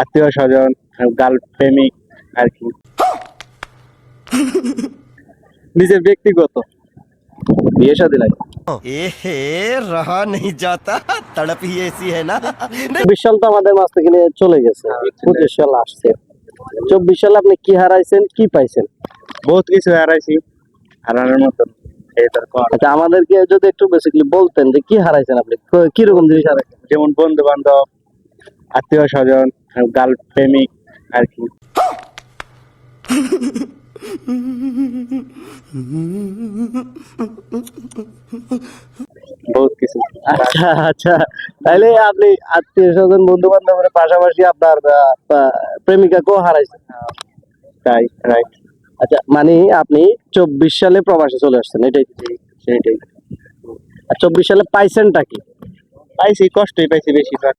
আত্মীয় স্বজন গার্ল প্রেমিক আর কি। নিজের ব্যক্তিগত। বিয়ে শাদী লাগে। এহে রহা নেই যাতা এসি হ্যায় না। বিশাল তো আমাদের থেকে চলে গেছে। পঁচিশ সাল আসছে। চব্বিশ সাল আপনি কি হারাইছেন কি পাইছেন? বহুত কিছু হারাইছি হারানোর মতন আচ্ছা, আমাদেরকে যদি একটু বেসিক্যালি বলতেন যে কি হারাইছেন আপনি? কীরকম জিনিস হারাইছেন? যেমন বন্ধু বান্ধব আত্মীয় স্বজন গার্ল প্রেমিক আর কি। বহুত কিছু। আচ্ছা আচ্ছা। তাইলে আপনি আত্মীয় স্বজন বন্ধু বান্ধবের পাশাপাশি আপনার প্রেমিকাকেও হারাইছেন। তাই রাইট আচ্ছা মানে আপনি চব্বিশ সালে প্রবাসে চলে আসছেন এটাই সেটাই। আর চব্বিশ সালে পাইছেনটা কি? পাইছি কষ্টই পাইছি বেশিরভাগ।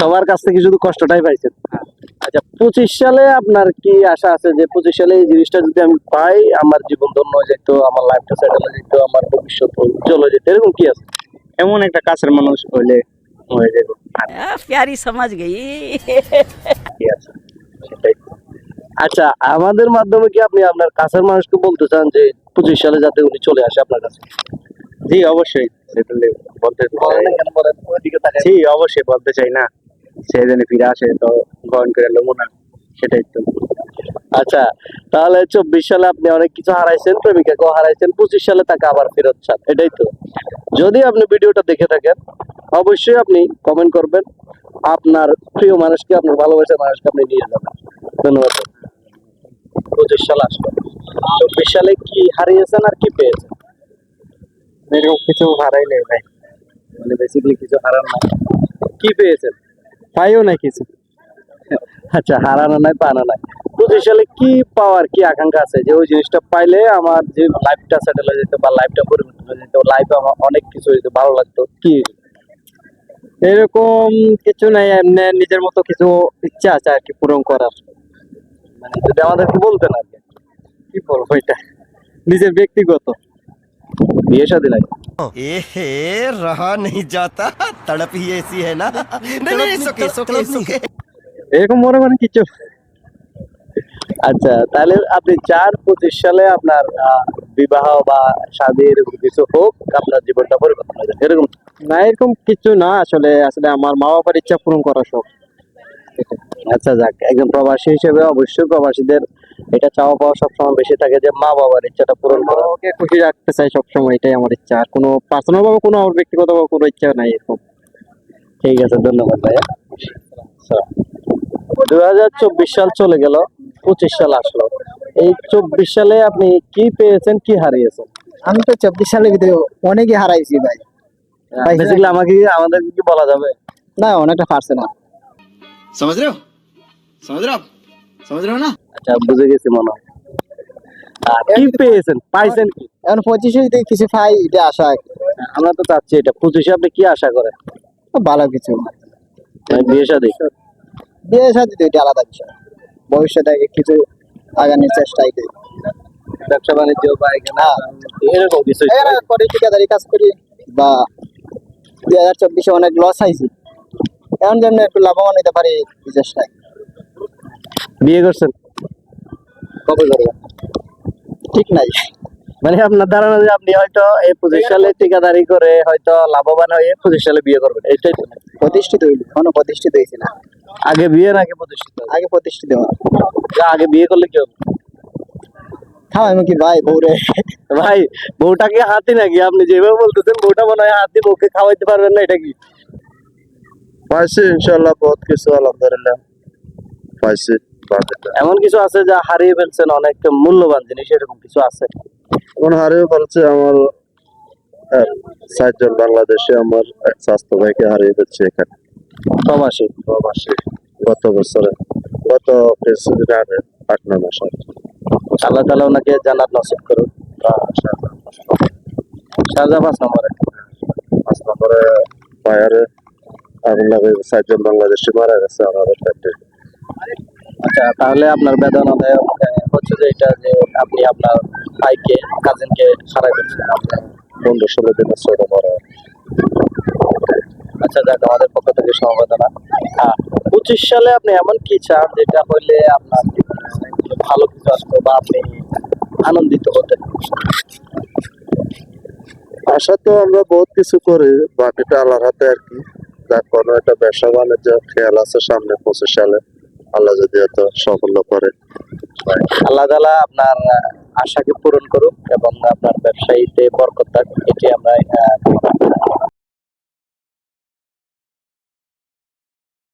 সবার কাছ থেকে শুধু কষ্টটাই পাইছেন। হ্যাঁ। আচ্ছা পঁচিশ সালে আপনার কি আশা আছে যে পঁচিশ সালে এই জিনিসটা যদি আমি পাই আমার জীবন ধন্য হয়ে যেত আমার লাইফটা সেটেল হয়ে যেত আমার ভবিষ্যৎ উজ্জ্বল হয়ে যেত এরকম কি আছে? এমন একটা কাছের মানুষ হইলে হয়ে যাব প্যারি সমাজ গেই আচ্ছা আমাদের মাধ্যমে কি আপনি আপনার কাছের মানুষকে বলতে চান যে পঁচিশ সালে যাতে উনি চলে আসে আপনার কাছে? জি অবশ্যই। বলতে জি অবশ্যই বলতে চাই না। সে যেন ফিরে আসে তো গ্রহণ করে নেব না। সেটাই তো। আচ্ছা তাহলে চব্বিশ সালে আপনি অনেক কিছু হারাইছেন প্রেমিকাকেও হারাইছেন পঁচিশ সালে তাকে আবার ফেরত চান এটাই তো। যদি আপনি ভিডিওটা দেখে থাকেন অবশ্যই আপনি কমেন্ট করবেন। আপনার প্রিয় মানুষকে আপনার ভালোবাসার মানুষকে আপনি নিয়ে যাবেন। ধন্যবাদ। পঁচিশ সাল আসলো চব্বিশ সালে কি হারিয়েছেন আর কি পেয়েছেন? এরকম কিছু হারাই নেই ভাই। মানে বেসিক্যালি কিছু হারান না কি পেয়েছেন? পাইও না কিছু। আচ্ছা হারানো নাই পানো নাই। পঁচিশ সালে কি পাওয়ার কি আকাঙ্ক্ষা আছে? যে ওই জিনিসটা পাইলে আমার যে লাইফটা সেটেল হয়ে যেত বা লাইফটা পরিবর্তন হয়ে যেত লাইফে আমার অনেক কিছু হইতো ভালো লাগতো। কি? এরকম কিছু নাই এমনি নিজের মতো কিছু ইচ্ছা আছে আর কি পূরণ করার। মানে যদি আমাদেরকে বলতেন আর কি। কি বলব এটা? নিজের ব্যক্তিগত। বিয়ে শাদী লাগে एहे रहा नहीं जाता तड़प ही ऐसी है ना नहीं नहीं सुके सुके सुके এরকম মনে মনে কিছু আচ্ছা তাহলে আপনি চার পঁচিশ সালে আপনার আহ, বিবাহ বা শাদী এরকম কিছু হোক আপনার জীবনটা পরিবর্তন হয়ে যাবে এরকম না এরকম কিছু না আসলে আসলে আমার মা বাবার ইচ্ছা পূরণ করা শখ আচ্ছা যাক একজন প্রবাসী হিসেবে অবশ্যই প্রবাসীদের এটা চাওয়া পাওয়া সবসময় বেশি থাকে যে মা বাবার ইচ্ছাটা পূরণ করা। ওকে খুশি রাখতে চাই সবসময় এটাই আমার ইচ্ছা। আর কোনো পার্সোনাল ভাবে কোনো আমার ব্যক্তিগত ভাবে কোনো ইচ্ছা নাই এরকম। ঠিক আছে ধন্যবাদ ভাইয়া। দু হাজার চব্বিশ সাল চলে গেল পঁচিশ সাল আসলো। এই চব্বিশ সালে আপনি কি পেয়েছেন কি হারিয়েছেন? আমি তো চব্বিশ সালের ভিতরে অনেকই হারাইছি ভাই। বেসিক্যালি আমাকে আমাদের কি বলা যাবে? না অনেকটা পারছে না। সমাজ রেও সমাজ রেও সমাজ রেও না? আচ্ছা বুঝে গেছি মনে হয়। আর কি পেয়েছেন? পাইছেন কি? এখন পঁচিশে যদি কিছু পাই এটা আশা আমরা তো চাচ্ছি এটা। পঁচিশে আপনি কি আশা করেন? ভালো কিছু। মানে বিয়ে শাদী? বিয়ে সাথে তো এটা আলাদা বিষয়। ভবিষ্যতে কিছু আগানোর চেষ্টাই করি। ব্যবসা বাণিজ্য বা এখানে এরকম কিছু করে ঠিকাদারি কাজ করি বা দুই হাজার চব্বিশে অনেক লস হয়েছি। এখন যেমন একটু লাভবান হতে পারি এই চেষ্টায়। বিয়ে করছেন? কবে করবেন ঠিক নাই। মানে আপনার ধারণা যে আপনি হয়তো এই পঁচিশ সালে ঠিকাদারি করে হয়তো লাভবান হয়ে পঁচিশ সালে বিয়ে করবেন এটাই তো প্রতিষ্ঠিত হইলি এখনও প্রতিষ্ঠিত হয়েছি না। আগে বিয়ে নাকি প্রতিষ্ঠিত? আগে প্রতিষ্ঠিত হওয়া আগে বিয়ে করলে কি হবে? কি ভাই বউরে? ভাই বউটাকে হাতি নাকি? আপনি যেভাবে বলতেছেন বউটা মনে হয় হাতি বউকে খাওয়াইতে পারবেন না এটা কি? পাইছি ইনশাল্লাহ বহুত কিছু আলহামদুলিল্লাহ। পাইছি। এমন কিছু আছে যা হারিয়ে ফেলছেন অনেক মূল্যবান জিনিস এরকম কিছু আছে? এখন হারিয়ে ফেলছে আমার চারজন বাংলাদেশে আমার এক স্বাস্থ্য ভাইকে হারিয়ে ফেলছে এখানে। প্রবাসী প্রবাসী গত বছরে গত কিছুদিন আগে আট নয় মাস আল্লাহ তালা ওনাকে জানাত নসিব করুন শারজা পাঁচ নম্বরে। পাঁচ নম্বরে ফায়ারে আগুন লাগে চারজন বাংলাদেশি মারা গেছে আমাদের ফ্যাক্টরি। আচ্ছা তাহলে আপনার বেদনাদায়ক হচ্ছে যে এটা যে আপনি আপনার ভাইকে কাজিনকে হারাই ফেলছেন পনেরো ষোলো দিনের ছোট মারা আচ্ছা যাক, আমাদের পক্ষ থেকে সমবেদনা। পঁচিশ সালে আপনি এমন কি চান যেটা হইলে আপনার ভালো কিছু আসতো বা আপনি আনন্দিত হতেন? আশা তো আমরা বহুত কিছু করি বাকিটা আল্লাহর হাতে আর কি। যার কোনো একটা ব্যবসা বাণিজ্য খেয়াল আছে সামনে পঁচিশ সালে। আল্লাহ যদি এত সাফল্য করে। আল্লাহ তালা আপনার আশাকে পূরণ করুক এবং আপনার ব্যবসায়ীতে বরকত থাক এটি আমরা